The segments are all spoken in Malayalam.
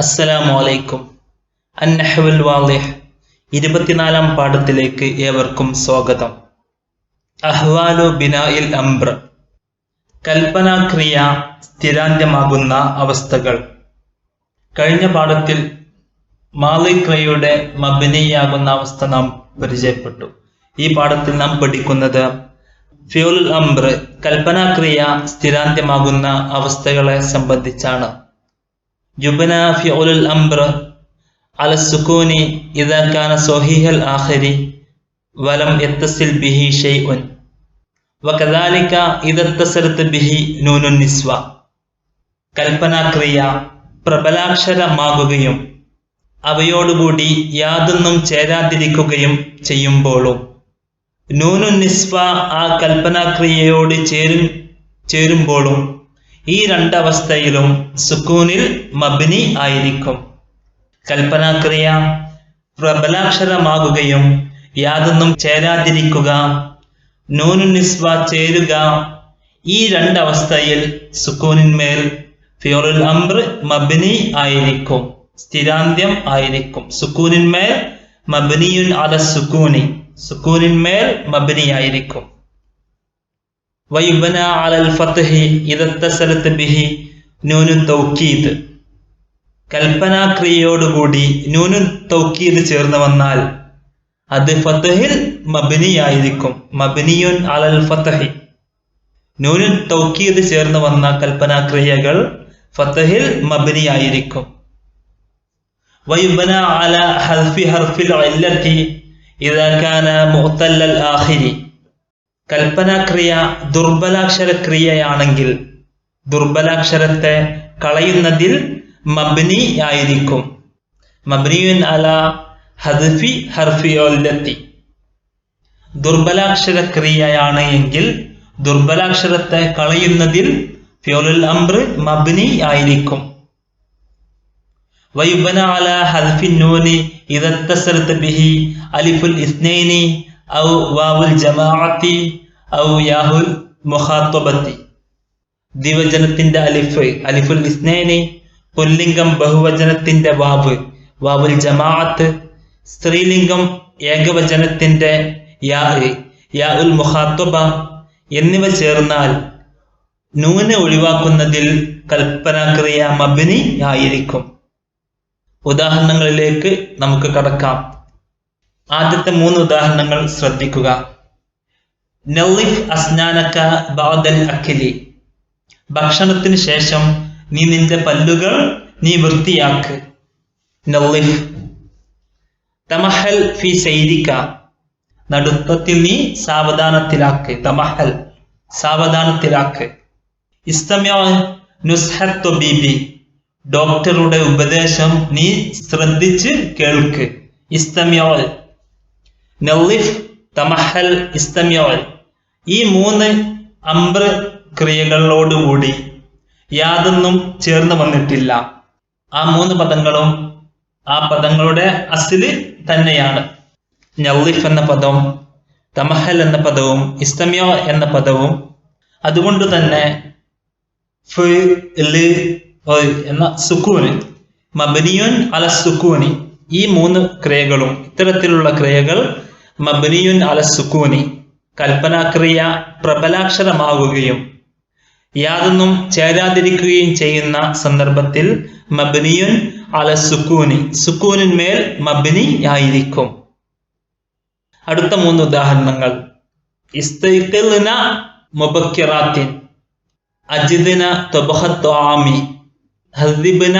അസ്സലാമു അലൈക്കും ഇരുപത്തിനാലാം പാഠത്തിലേക്ക് ഏവർക്കും സ്വാഗതം. അഹ്വാലു ബിനായിൽ അംബ്ര. കൽപ്പനാക്രിയ സ്ഥിരാന്ത്യമാകുന്ന അവസ്ഥകൾ. കഴിഞ്ഞ പാഠത്തിൽ മാലിക്രിയയുടെ മബിനിയാകുന്ന അവസ്ഥ നാം പരിചയപ്പെട്ടു. ഈ പാഠത്തിൽ നാം പഠിക്കുന്നത് ഫ്യൂൽ അംബ്ര കൽപ്പനാക്രിയ സ്ഥിരാന്ത്യമാകുന്ന അവസ്ഥകളെ സംബന്ധിച്ചാണ്. ജുബന ഫിഉൽ അംബ്ര على السكون إذا كان صحيح الآخر ولم يتصل به شيء وكذلك إذا اتصلت به نون النسوة കൽപ്പനാക്രിയ പ്രബലാക്ഷരമാകുകയും അവയോടുകൂടി യാതൊന്നും ചേരാതിരിക്കുകയും ചെയ്യുമ്പോഴും നൂനു നിസ്വ ആ കൽപ്പനാക്രിയയോട് ചേരും ചേരുമ്പോഴും ഈ രണ്ടവസ്ഥയിലും സുക്കൂനിൽ മബിനി ആയിരിക്കും. കൽപ്പനാക്രിയ പ്രബലാക്ഷരമാകുകയും യാതൊന്നും ചേരാതിരിക്കുക നൂനു നിസ്വ ചേരുക. ഈ രണ്ടവസ്ഥയിൽ സുക്കൂനിന്മേൽ ഫിയോറുൽ അംർ മബിനി ആയിരിക്കും സ്ഥിരാന്ത്യം ആയിരിക്കും. സുക്കൂനിന്മേൽ മബിനിയുൻ അല സുക്കൂനി സുക്കൂനിന്മേൽ മബിനി ആയിരിക്കും. കൽപ്പനാക്രിയയോടുകൂടി നൂനു തൗക്കീദ്. ചേർന്ന് വന്നാൽ അത് ഫത്തഹിൽ മബിനിയായിരിക്കും. മബിനിയുൻ അലൽ ഫത്തഹി നൂനു തൗക്കീദ് ചേർന്ന് വന്ന കൽപ്പനാക്രിയകൾ ഫത്തഹിൽ മബിനിയായിരിക്കും. വൈബന അല ഹൽഫി ഹർഫിൽ ഇല്ലത്തി മുഹത്തല്ലൽ ആഹിരി കൽപ്പനാക്രിയ ദുർബലാക്ഷര ക്രിയയാണെങ്കിൽ ദുർബലാക്ഷരത്തെ കളയുന്നതിൽ മബ്നി ആയിരിക്കും. മബ്നിയുൻ അല ഹദ്ഫി ഹർഫിയോല്ലത്തി. ദുർബലാക്ഷര ക്രിയയാണ് എങ്കിൽ ദുർബലാക്ഷരത്തെ കളയുന്നതിൽ ഫ്യോലുൽ അംർ മബ്നി ആയിരിക്കും. വയുബന അല ഹദ്ഫി നൂനി ഇതത്തസരത്ത് ബിഹി അലിഫുൽ ഇസ്നൈനി ഔ വാവുൽ ജമാഅത്തി ഔ യാഹുൽ മുഖാത്വബത്തി. ദിവചനത്തിന്റെ അലിഫ് അലിഫുൽ ഇസ്നേനി പുല്ലിംഗം ബഹുവചനത്തിന്റെ വാവ് വാവുൽ ജമാഅത്ത് സ്ത്രീലിംഗം ഏകവചനത്തിന്റെ യാ യാ എന്നിവ ചേർന്നാൽ നൂന് ഒഴിവാക്കുന്നതിൽ കൽപ്പനാക്രിയ മബിനി ആയിരിക്കും. ഉദാഹരണങ്ങളിലേക്ക് നമുക്ക് കടക്കാം. ആദ്യത്തെ മൂന്ന് ഉദാഹരണങ്ങൾ ശ്രദ്ധിക്കുക. നൗലിഫ് അസ്നാനക്ക ബാദൽ അഖിലി. ഭക്ഷണത്തിന് ശേഷം നീ നിന്റെ പല്ലുകൾ നീ വൃത്തിയാക്ക്. നൗലിഫ് തമഹൽ ഫി സൈരിക്ക നടുത്തത്തിൽ നീ സാവധാനത്തിലാക്ക്. തമഹൽ. സാവധാനത്തിലാക്ക്. ഇസ്തമ്യ നുസ്ഹത്ത് ബീബി ഡോക്ടറുടെ ഉപദേശം നീ ശ്രദ്ധിച്ച് കേൾക്ക്. ഇസ്തമ്യോൾ നൗലിഫ് തമഹൽ ഇസ്തമ്യോൽ. ഈ മൂന്ന് അമ്പ്ര ക്രിയകളോടുകൂടി യാതൊന്നും ചേർന്ന് വന്നിട്ടില്ല. ആ മൂന്ന് പദങ്ങളും ആ പദങ്ങളുടെ അസിൽ തന്നെയാണ്. നൗലിഫ് എന്ന പദം തമഹൽ എന്ന പദവും ഇസ്തമ്യോ എന്ന പദവും അതുകൊണ്ട് തന്നെ എന്ന സുക്കൂന് മബനിയുൻ അല സുക്കൂനി ഈ മൂന്ന് ക്രിയകളും ഇത്തരത്തിലുള്ള ക്രിയകൾ മബനിയുൻ അല സുക്കൂനി കൽപ്പനാക്രിയ പ്രബലാക്ഷരമാവുകയും യാതൊന്നും ചേരാതിരിക്കുകയും ചെയ്യുന്ന സന്ദർഭത്തിൽ മബ്നിയുൻ അല സുക്കൂനി സുക്കൂനിന്മേൽ മബിനി ആയിരിക്കും. അടുത്ത മൂന്ന് ഉദാഹരണങ്ങൾ. ഇസ്തൈഖിൽന മുബക്കിറാത്തിൻ അജിദിന തൊബഹത്വാമി ഹസിബിന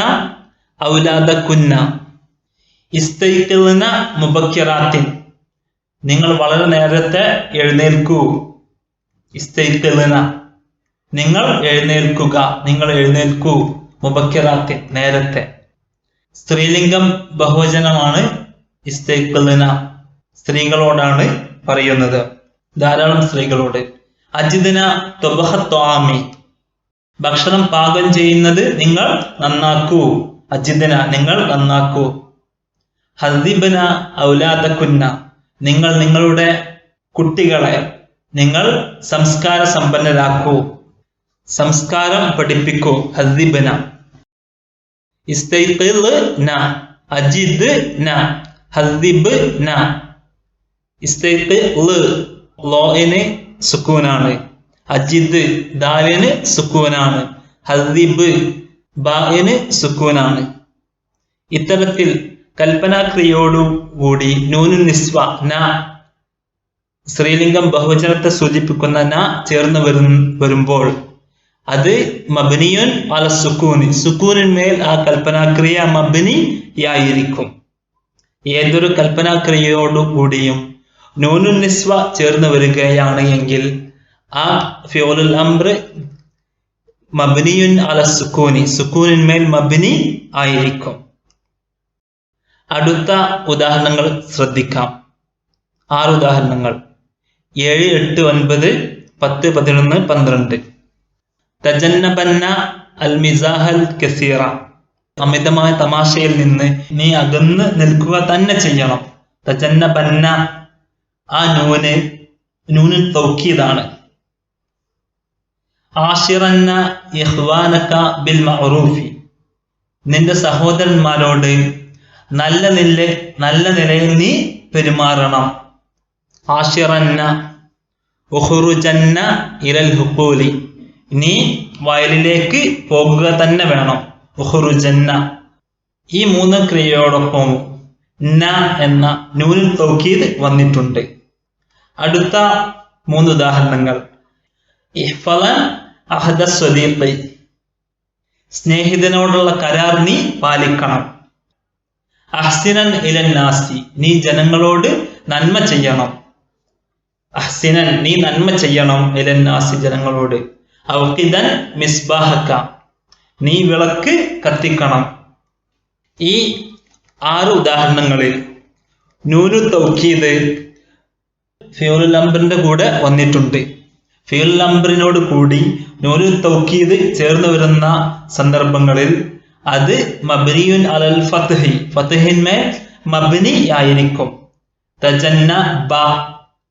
ഔലാദ കുന്ന ഇസ്തൈഖിൽന മുബക്കിറാത്തിൻ. നിങ്ങൾ വളരെ നേരത്തെ എഴുന്നേൽക്കൂ. ഇസ്തൈഖിൽന നിങ്ങൾ എഴുന്നേൽക്കുക നിങ്ങൾ എഴുന്നേൽക്കൂ. മുബക്കിറാത്തിൻ നേരത്തെ. സ്ത്രീലിംഗം ബഹുവചനമാണ് ഇസ്തൈഖിൽന സ്ത്രീകളോടാണ് പറയുന്നത്. ധാരാളം സ്ത്രീകളോട്. അജിദിന തൊബഹത്വാമി. ഭക്ഷണം പാകം ചെയ്യുന്നത് നിങ്ങൾ നന്നാക്കൂ. അജിദിന നിങ്ങൾ നന്നാക്കൂ. ഹദിബന ഔലാദക്കുന്ന. നിങ്ങൾ നിങ്ങളുടെ കുട്ടികളെ നിങ്ങൾ സംസ്കാര സമ്പന്നരാക്കൂ. സംസ്കാരം പഠിപ്പിക്കൂ. ഹദിബന ഇസ്തൈഖിദ് ന. അജിദ് ന. ഹദ്ദിബ് ന. സുക്കൂനാണ്. അജിദ് ദാലിന് സുക്കൂനാണ്. ഹദ്ദിബ് ബായിന് സുക്കൂനാണ്. ഇത്തരത്തിൽ കൽപ്പനാക്രിയയോടുകൂടി നൂനു നിസ്വ ന സ്ത്രീലിംഗം ബഹുവചനത്തെ സൂചിപ്പിക്കുന്ന ന ചേർന്ന് വരു വരുമ്പോൾ അത് മബിനിയുൻ അല സുക്കൂനി. സുക്കൂനിന്മേൽ ആ കൽപ്പനാക്രിയ മബനിയായിരിക്കും. ഏതൊരു കൽപ്പനാക്രിയയോടുകൂടിയും നൂനു നിസ്വ ചേർന്ന് വരികയാണ് എങ്കിൽ ആ ഫ്യോലുൽ അംബ്ര മബിനിയുൻ അല സുക്കൂനി. സുക്കൂനിന്മേൽ മബിനി ആയിരിക്കും. അടുത്ത ഉദാഹരണങ്ങൾ ശ്രദ്ധിക്കാം. ആറ് ഉദാഹരണങ്ങൾ. ഏഴ് എട്ട് ഒൻപത് പത്ത് പതിനൊന്ന് പന്ത്രണ്ട്. തജന്നബന്ന അൽ മിസാഹൽ കസീറ. അമിതമായ തമാശയിൽ നിന്ന് നീ അകന്ന് നിൽക്കുക തന്നെ ചെയ്യണം. തജന്നബന്ന ആ നൂന് നൂന് തൗക്കീതാണ് ആഷിറന്ന ഇഹ്വാനക്ക ബിൽ മഅറൂഫി. നിന്റെ സഹോദരന്മാരോട് നല്ല നില നല്ല നിലയിൽ നീ പെരുമാറണം. ആഷിറന്ന ഉഹുറുജന്ന ഇരൽ ഹുക്കൂലി. നീ വയലിലേക്ക് പോകുക തന്നെ വേണം. ഉഹുറുജന്ന. ഈ മൂന്ന് ക്രിയയോടൊപ്പം ന എന്ന നൂൽ തൗക്കീദ് വന്നിട്ടുണ്ട്. അടുത്ത മൂന്ന് ഉദാഹരണങ്ങൾ. ഇഹ്ഫലൻ അഹദ സ്വദീഖി. സ്നേഹിതനോടുള്ള കരാർ നീ പാലിക്കണം. അഹ്സിനൻ ഇലൻ നാസ്തി നീ ജനങ്ങളോട് നന്മ ചെയ്യണം. അഹ്സിനൻ നീ നന്മ ചെയ്യണം ഇലൻ നാസി ജനങ്ങളോട്. ഔക്കിദൻ മിസ്ബാഹക്ക. നീ വിളക്ക് കത്തിക്കണം. ഈ ആറ് ഉദാഹരണങ്ങളിൽ നൂരു തൗക്കീദ് ഫ്യൂൽ ലംബറിന്റെ കൂടെ വന്നിട്ടുണ്ട്. ഫ്യൂൽ ലംബറിനോട് കൂടി നൂരു തൗക്കീദ് ചേർന്ന് വരുന്ന സന്ദർഭങ്ങളിൽ അത് മബനിയുൻ അലൽ ഫത്ഹി. ഫത്തഹിന്മേൽ മബനി ആയിരിക്കും. തജന്ന ബ.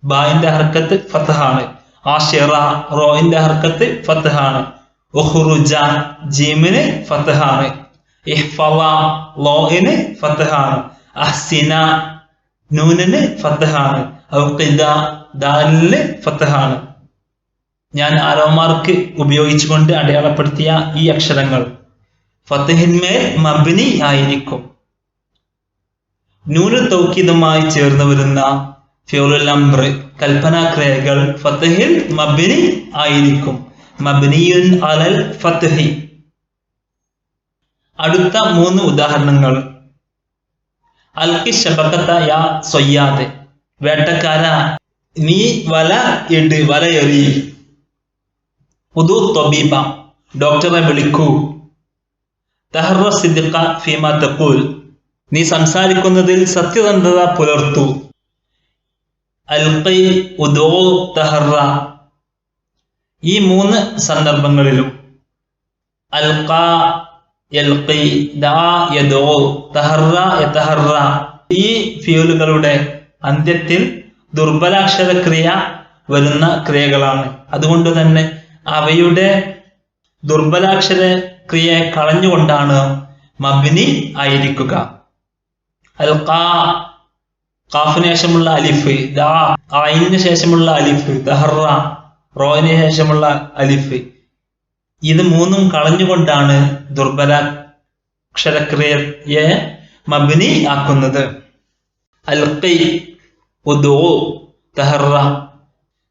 ബായിന്റെ ഹർക്കത്ത് ഫത്തഹാണ് ആഷിറ റോയിന്റെ ഹർക്കത്ത് ഫത്തഹാണ് ഉഖ്റുജ ജീമിന് ഫത്തഹാണ് ഇഹ്ഫവ ലോയിന് ഫത്ഹാണ്. അഹ്സിന നൂനിന് ഫത്ഹാണ്. ഔഖിദ ഞാൻ ആരോമാർക്ക് ഉപയോഗിച്ചുകൊണ്ട് അടയാളപ്പെടുത്തിയ ഈ അക്ഷരങ്ങൾ. ഫത്തഹിന്മേൽ മബിനി ആയിരിക്കും. നൂന് തൗക്കീദുമായി ചേർന്ന് വരുന്ന ഫ്യൂലുൽ അംബ്ര കൽപ്പനാക്രിയകൾ ഫത്തഹിൽ മബിനി ആയിരിക്കും. മബിനിയുൻ അലൽ ഫത്തഹി അടുത്ത മൂന്ന് ഉദാഹരണങ്ങൾ. അൽക്കി ശബക്കത്ത യാ സൊയ്യാതെ വേട്ടക്കാര നീ വല ഇട് വലയെറി. പുതു തൊബീബ. ഡോക്ടറെ വിളിക്കൂ. തഹറ സിദ്ദിഖ ഫീമ തഖൂൽ. നീ സംസാരിക്കുന്നതിൽ സത്യസന്ധത പുലർത്തു. അൽഖി ഉദോ തഹറ. ഈ മൂന്ന് സന്ദർഭങ്ങളിലും. അൽഖ ദാ തഹറ യതഹറ. ഈ ഫ്യൂലുകളുടെ അന്ത്യത്തിൽ ദുർബലാക്ഷര ക്രിയ വരുന്ന ക്രിയകളാണ്. അതുകൊണ്ട് തന്നെ അവയുടെ ദുർബലാക്ഷര ക്രിയയെ കളഞ്ഞുകൊണ്ടാണ് മബിനി ആയിരിക്കുക. കാഫിന് ശേഷമുള്ള അലിഫ് ദാ ആയിന് ശേഷമുള്ള അലിഫ് ദഹറ റോയിന് ശേഷമുള്ള അലിഫ്. ഇത് മൂന്നും കളഞ്ഞുകൊണ്ടാണ് ദുർബല അക്ഷരക്രിയയെ മബിനി ആക്കുന്നത്. അൽഖി ദുർബലാക്ഷരക്രിയയാണ് തഹറ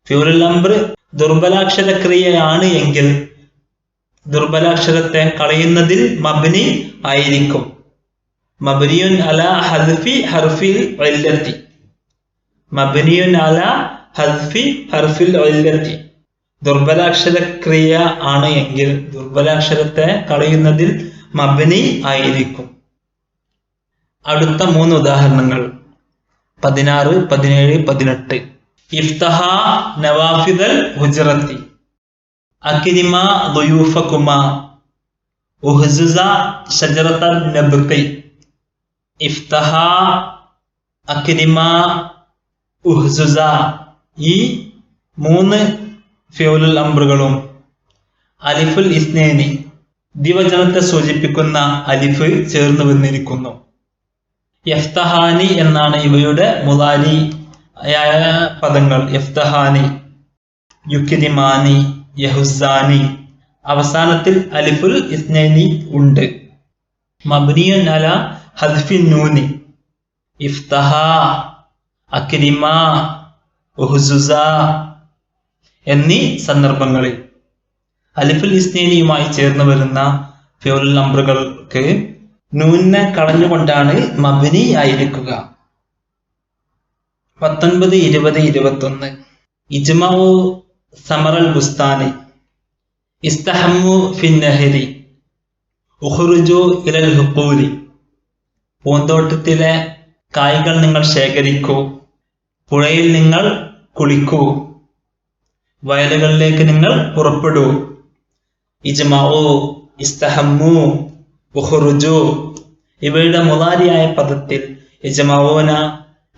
ഫ്യൂലുൽ അംബ്ര ദുർബലാക്ഷര ക്രിയയാണ് എങ്കിൽ ദുർബലാക്ഷരത്തെ കളയുന്നതിൽ മബ്നി ആയിരിക്കും. മബ്നിയുൻ അല ഹദ്ഫി ഹർഫിൽ ഇല്ലത്തി മബ്നിയുൻ അല ഹദ്ഫി ഹർഫിൽ ഇല്ലത്തി ദുർബലാക്ഷര ക്രിയ ആണ് എങ്കിൽ ദുർബലാക്ഷരത്തെ കളയുന്നതിൽ മബ്നി ആയിരിക്കും. അടുത്ത മൂന്ന് ഉദാഹരണങ്ങൾ. പതിനാറ് പതിനേഴ് പതിനെട്ട്. ഇഫ്തഹ നവാഫിദൽ ഹുജറത്തി. അക്കിരിമ ദുയൂഫകുമ ഉഹ്സുസ ഷജറത്തൽ നബ്ഖി ഇഫ്തഹ അക്കിരിമ ഉഹ്സുസ. ഈ മൂന്ന് ഫ്യൂലുൽ അംബറുകളും അലിഫുൽ ഇസ്നേനി ദിവചനത്തെ സൂചിപ്പിക്കുന്ന അലിഫ് ചേർന്ന് വന്നിരിക്കുന്നു. യഫ്തഹാനി എന്നാണ് ഇവയുടെ ആയ പദങ്ങൾ. യഫ്തഹാനി യുക്കിരിമാനി യഹുസാനി. അവസാനത്തിൽ അലിഫുൽ ഇസ്നൈനി ഉണ്ട്. മബ്നിയ അല ഹദ്ഫിൻ നൂനി. ഇഫ്തഹ അക്രിമ ഉഹുസുസ എന്നീ സന്ദർഭങ്ങളിൽ അലിഫുൽ ഇസ്നേനിയുമായി ചേർന്ന് വരുന്ന ഫ്യൂൽ നമ്പറുകൾക്ക് നൂനെ കളഞ്ഞുകൊണ്ടാണ് മബിനി ആയിരിക്കുക. പത്തൊൻപത് ഇരുപത് ഇരുപത്തൊന്ന്. ഇജ്മാവു സമറൽ ബുസ്താനി ഇസ്തഹമു ഫിന്നഹരി ഉഹുറുജു ഇലൽ ഹുക്കൂലി പൂന്തോട്ടത്തിലെ കായ്കൾ നിങ്ങൾ ശേഖരിക്കൂ. പുഴയിൽ നിങ്ങൾ കുളിക്കൂ. വയലുകളിലേക്ക് നിങ്ങൾ പുറപ്പെടൂ. ഇജ്മാവു ഇസ്തഹമ്മു ഉഹുറുജു ഇവയുടെ മുതാരിയായ പദത്തിൽ ഇജ്മാവൂന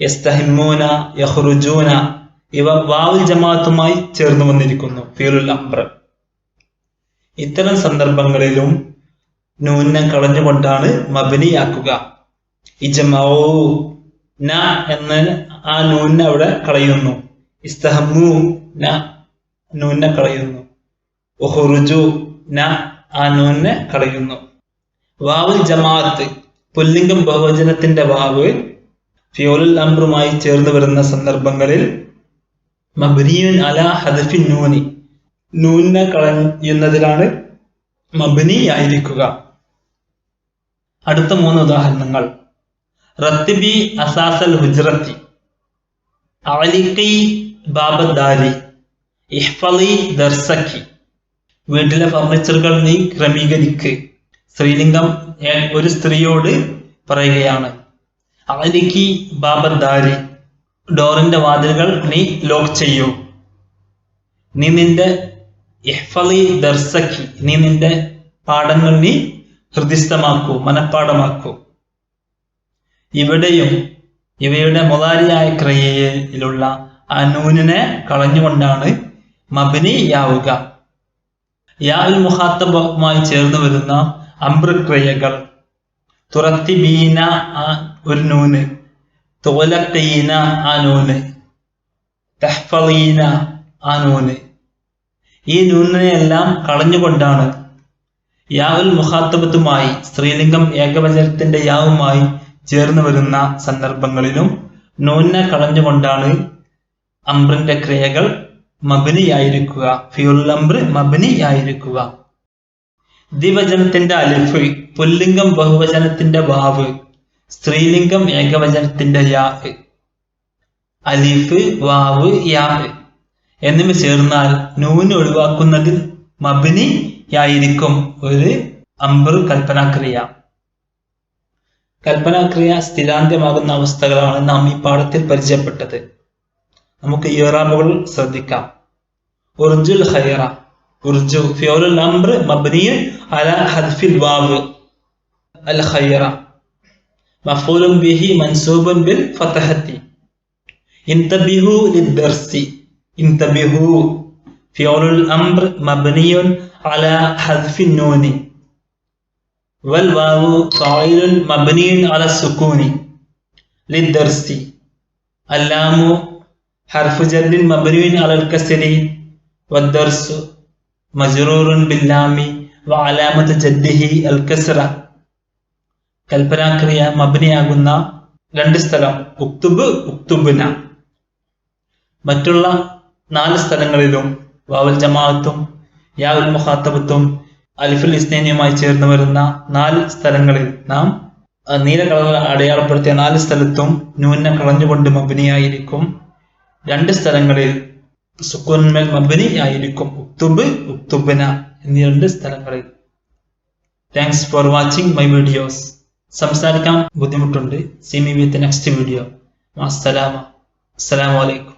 യസ്തഹിമ്മൂന യഹ്റുജൂന ഇവ വാവുൽ ജമാഅത്തുമായി ചേർന്ന് വന്നിരിക്കുന്നു ഫീലുൽ അംബ്ര. ഇത്തരം സന്ദർഭങ്ങളിലും നൂനെ കളഞ്ഞുകൊണ്ടാണ് മബനിയാക്കുക. ഇജമാവൂ ന എന്ന് ആ നൂനെ അവിടെ കളയുന്നു. ഇസ്തഹമു ന നൂനെ കളയുന്നു. ഒഹുറുജു ന ആ നൂനെ കളയുന്നു. വാവുൽ ജമാഅത്ത് പുല്ലിംഗം ബഹുവചനത്തിന്റെ വാവ് ഫിയോലുൽ അംറുമായി ചേർന്ന് വരുന്ന സന്ദർഭങ്ങളിൽ മബ്നിയുൻ അല ഹദഫിൻ നൂനി. നൂനെ കളയുന്നതിലാണ് മബ്നി ആയിരിക്കുക. അടുത്ത മൂന്ന് ഉദാഹരണങ്ങൾ. റത്തിബി അസാസൽ ഹുജ്റത്തി. അലിഖി ബാബദ്ദാരി. ഇഹ്ഫലി ദർസക്കി. വീട്ടിലെ ഫർണിച്ചറുകൾ നീ ക്രമീകരിക്ക്. സ്ത്രീലിംഗം ഒരു സ്ത്രീയോട് പറയുകയാണ്. അലിഖി ബാബദ്ദാരി. ഡോറിന്റെ വാതിലുകൾ നീ ലോക്ക് ചെയ്യൂ. നീ നിന്റെ ഇഹ്ഫലി ദർസക്കി നീ നിന്റെ പാഠങ്ങൾ നീ ഹൃദിസ്ഥമാക്കൂ മനഃപ്പാഠമാക്കൂ. ഇവിടെയും ഇവയുടെ മുതാരിയായ ക്രിയയിലുള്ള ആ നൂനിനെ കളഞ്ഞുകൊണ്ടാണ് മബിനിയാവുക യാൽ മുഹാത്തബുമായി ചേർന്ന് വരുന്ന അമ്പ്രക്രിയകൾ. തുറത്തിബീന ആ ഒരു നൂന്. തോലക്കീന ആ നൂന് തഹ്ഫലീന ആ നൂന് ഈ നൂനിനെയെല്ലാം കളഞ്ഞുകൊണ്ടാണ് യാവുൽ മുഹാത്തബത്തുമായി സ്ത്രീലിംഗം ഏകവചനത്തിന്റെ യാവുമായി ചേർന്ന് വരുന്ന സന്ദർഭങ്ങളിലും നൂനെ കളഞ്ഞുകൊണ്ടാണ് അംബ്രിന്റെ ക്രിയകൾ മബിനിയായിരിക്കുക ഫിയുൽ മബിനിയായിരിക്കുക. ദ്വിവചനത്തിന്റെ അലിഫ് പുല്ലിംഗം ബഹുവചനത്തിന്റെ വാവ് സ്ത്രീലിംഗം ഏകവചനത്തിന്റെ യാ അലിഫ് വാവ് യാ എന്നിവ ചേർന്നാൽ നൂന് ഒഴിവാക്കുന്നതിൽ മബിനി ആയിരിക്കും ഒരു അമ്പർ കൽപ്പനാക്രിയ. കൽപ്പനാക്രിയ സ്ഥിരാന്ത്യമാകുന്ന അവസ്ഥകളാണ് നാം ഈ പാഠത്തിൽ പരിചയപ്പെട്ടത്. നമുക്ക് ഇറാബുകൾ ശ്രദ്ധിക്കാം. ഉർജുൽ ഖൈറ ഉർജു ഫിയോലുൽ അമ്പർ മബ്നിയുൻ അല ഹദ്ഫിൽ വാവ് അൽ ഖൈറ. مفعول به منسوب بالفتحة. انتبهوا للدرس. انتبهوا. فعل الأمر مبني على حذف النون. والواو فاعل مبني على السكون. للدرس. اللام حرف جر مبني على الكسر. والدرس مجرور باللام وعلامة جده الكسرة. കൽപ്പനാക്രിയ മബിനിയാകുന്ന രണ്ട് സ്ഥലം. ഉക്തുബ് ഉക്തുബിന. മറ്റുള്ള നാല് സ്ഥലങ്ങളിലും വാവൽ ജമാഅത്തും യാവുൽ മുഹാത്തബത്തും അലിഫുൽ ഇസ്നേനിയുമായി ചേർന്ന് വരുന്ന നാല് സ്ഥലങ്ങളിൽ നാം നീല കളർ അടയാളപ്പെടുത്തിയ നാല് സ്ഥലത്തും ന്യൂന കളഞ്ഞുകൊണ്ട് മബിനിയായിരിക്കും. രണ്ട് സ്ഥലങ്ങളിൽ സുക്കൂൻമേൽ മബിനി ആയിരിക്കും. ഉക്തുബ് ഉക്തുബിന എന്നീ രണ്ട് സ്ഥലങ്ങളിൽ. Thanks for watching my videos സംസാരിക്കാൻ ബുദ്ധിമുട്ടുണ്ട്. See me with next video അസ്സലാമ അസ്സലാമു അലൈക്കും.